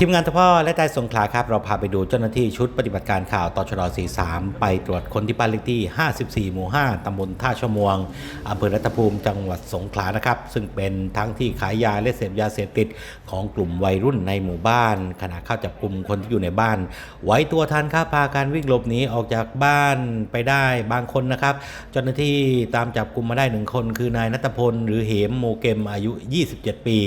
ทีมงานทพ่อและใต้สงขลาครับ เราพาไปดูเจ้าหน้าที่ชุดปฏิบัติการข่าวตชด43 ไปตรวจคนที่บ้านเลขที่ 54 หมู่ 5 ตำบลท่าชมวง อำเภอรัตภูมิจังหวัดสงขลานะครับ ซึ่งเป็นทั้งที่ขายยาและเสพยาเสพติดของกลุ่มวัยรุ่นในหมู่บ้าน ขณะเข้าจับกลุ่มคนที่อยู่ในบ้าน ไว้ตัวทันครับพาการวิ่งหลบหนีออกจากบ้านไปได้บางคนนะครับ เจ้าหน้าที่ตามจับกลุ่มมาได้หนึ่งคน คือนายนัทพลหรือเหมโมเกมอายุ 27 ปี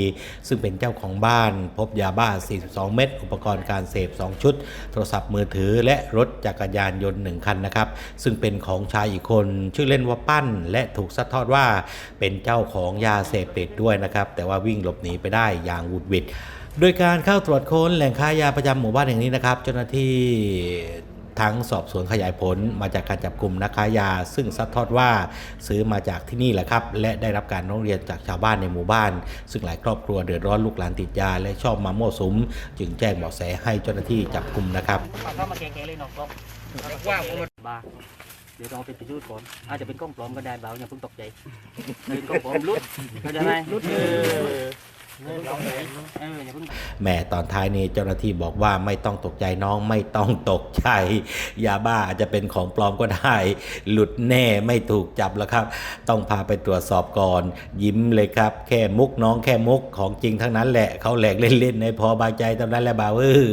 ซึ่งเป็นเจ้าของบ้านพบยาบ้า 42เม็ดอุปกรณ์การเสพ 2 ชุด โทรศัพท์มือถือและรถจักรยานยนต์ 1 คันนะครับ ซึ่งเป็นของชายอีกคน ชื่อเล่นว่าปั้น และถูกซัดทอดว่าเป็นเจ้าของยาเสพติดด้วยนะครับ แต่ว่าวิ่งหลบหนีไปได้อย่างวุดวิดโดยการเข้าตรวจค้นแหล่งค้ายาประจำหมู่บ้านแห่งนี้นะครับ เจ้าหน้าที่ ทั้งสอบสวนขยายผลมาจากการจับกลุ่มนักค้ายา ซึ่งซัดทอดว่าซื้อมาจากที่นี่แหละครับ และได้รับการร้องเรียนจากชาวบ้านในหมู่บ้าน ซึ่งหลายครอบครัวเดือดร้อนลูกหลานติดยา และชอบมามั่วสุมจึงแจ้งเบาะแสให้เจ้าหน้าที่จับกลุ่มนะครับเข้ามาแกงๆเลยน้องว่าบ้าเดี๋ยวเราไปพิสูจน์ก่อนอาจจะเป็นกล้องปลอมก็ได้เบาอย่าเพิ่งตกใจเป็นกล้องปลอมรุดเข้าใจไหมรุดเออ แหม่ตอนท้ายนี้เจ้าหน้าที่บอกว่าไม่ต้องตกใจน้องไม่ต้องตกใจ ยาบ้าอาจจะเป็นของปลอมก็ได้ หลุดแน่ไม่ถูกจับแล้วครับ ต้องพาไปตรวจสอบก่อน ยิ้มเลยครับ แค่มุกน้องแค่มุกของจริงทั้งนั้นแหละเขาแหลกเล่นๆในพอบายใจตอนนั้นแหละบ่าวเออ